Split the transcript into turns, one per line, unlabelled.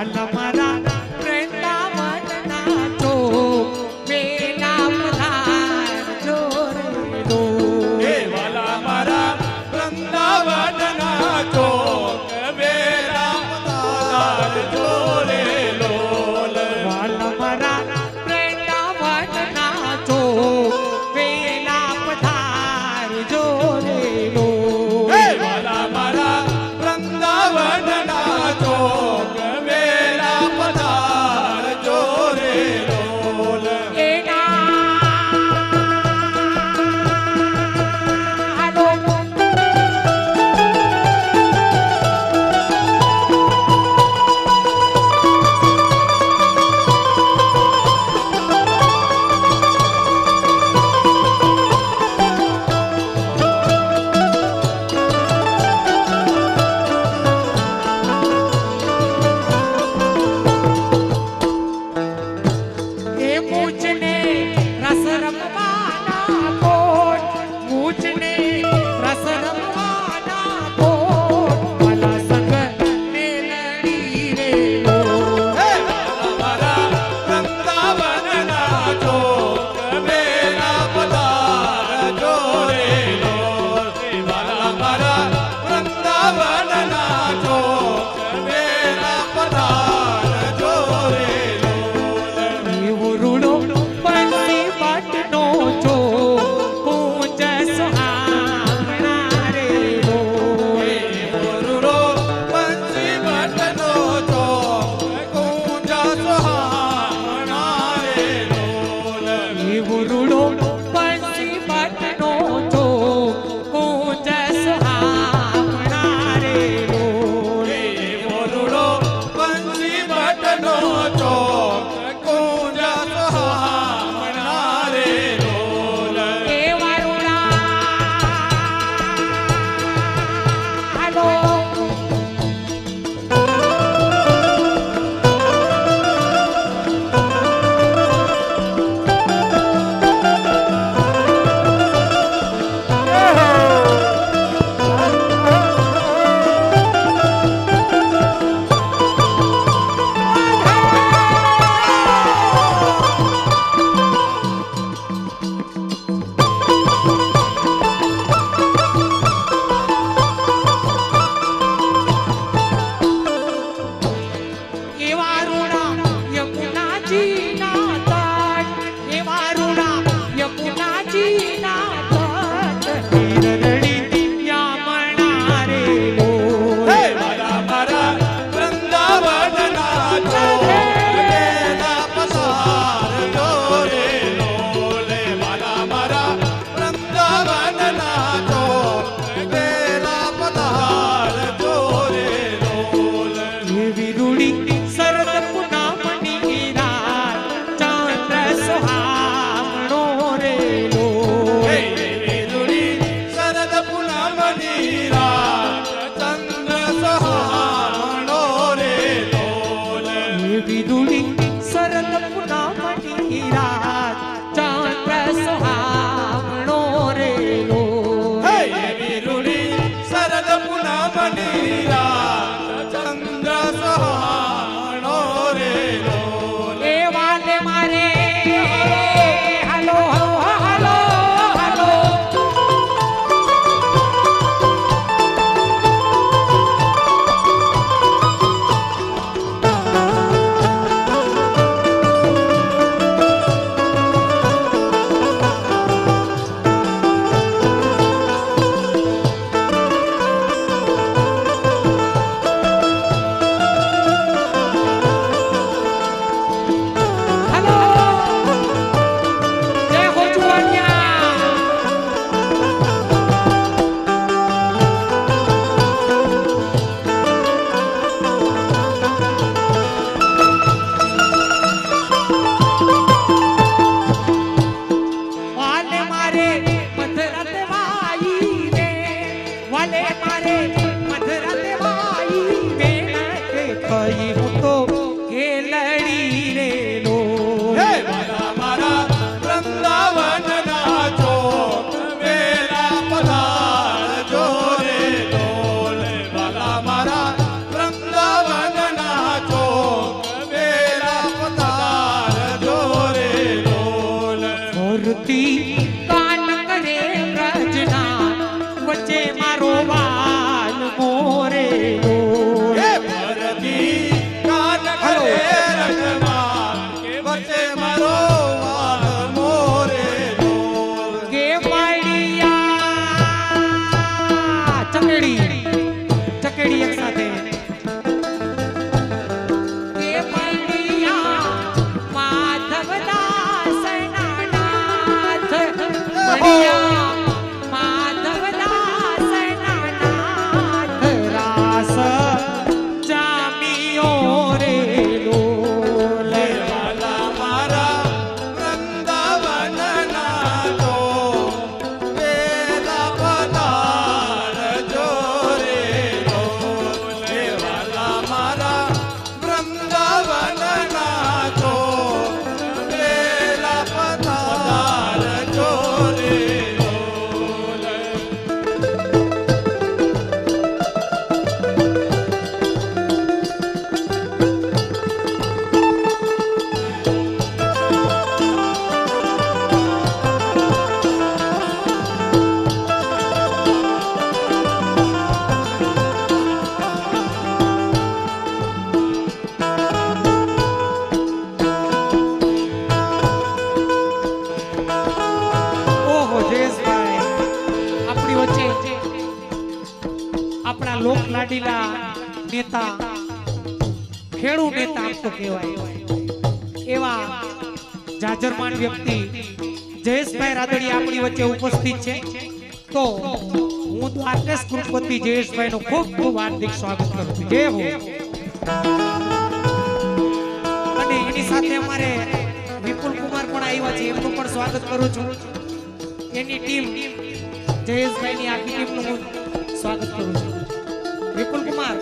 আল্লাহ
નેતા ખેડૂ નેતા આમ તો કહેવાય. એવા જાજરમાન વ્યક્તિ જયેશભાઈ રાદડી આપણી વચ્ચે ઉપસ્થિત છે. તો હું દ્વારકેશ કૃપતિ જયેશભાઈ નું ખૂબ ખૂબ હાર્દિક સ્વાગત કરું છું. જય હો. અને એની સાથે અમારે વિપુલ કુમાર પણ આવ્યા છે. એમનું પણ સ્વાગત કરું છું. એની ટીમ જયેશભાઈની આખી ટીમનું હું સ્વાગત કરું છું. વિપુલ કુમાર